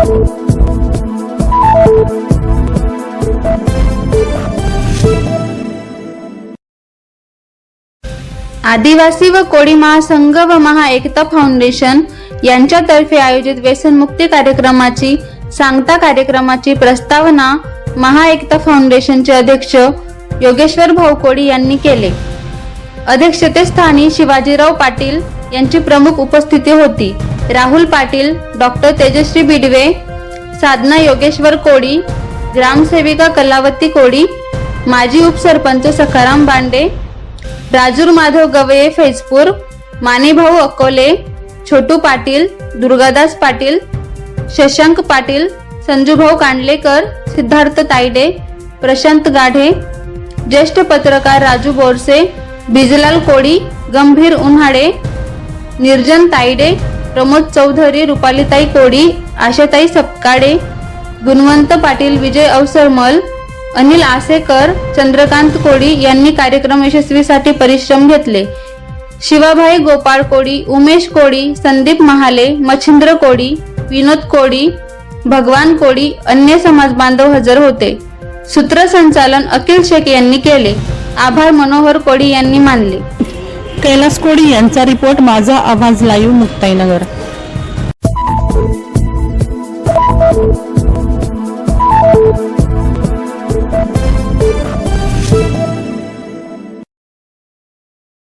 आदिवासी व कोळी महासंघ व महाएकता फाउंडेशन यांच्यातर्फे आयोजित व्यसनमुक्ती कार्यक्रमाची सांगता कार्यक्रमाची प्रस्तावना महाएकता फाउंडेशनचे अध्यक्ष योगेश्वर भाऊ कोळी यांनी केले. अध्यक्षतेस्थानी शिवाजीराव पाटील यांची प्रमुख उपस्थिती होती. राहुल पाटील डॉक्टर तेजश्री बिडवे साधना योगेश्वर कोळी ग्रामसेविका कलावती कोळी माजी उपसरपंच सखाराम बांडे राजूर माधव गवये फैजपूर मानेभाऊ अकोले छोटू पाटील दुर्गादास पाटील शशांक पाटील संजूभाऊ कांडलेकर सिद्धार्थ तायडे प्रशांत गाढे ज्येष्ठ पत्रकार राजू बोरसे बिजलाल कोळी गंभीर उन्हाळे निर्जन तायडे प्रमोद चौधरी रुपालीताई कोडी आशाताई सपकाडे गुणवंत पाटील विजय अवसरमल अनिल आसेकर चंद्रकांत कोडी यांनी कार्यक्रम यशस्वीसाठी परिश्रम घेतले. शिवाभाई गोपाळ कोडी उमेश कोडी संदीप महाले मच्छिंद्र कोडी विनोद कोडी भगवान कोडी अन्य समाज बांधव हजर होते. सूत्रसंचालन अखिल शेख यांनी केले. आभार मनोहर कोडी यांनी मानले. कैलास कोडी यांचा रिपोर्ट माझा आवाज लाईव्ह मुक्ताईनगर.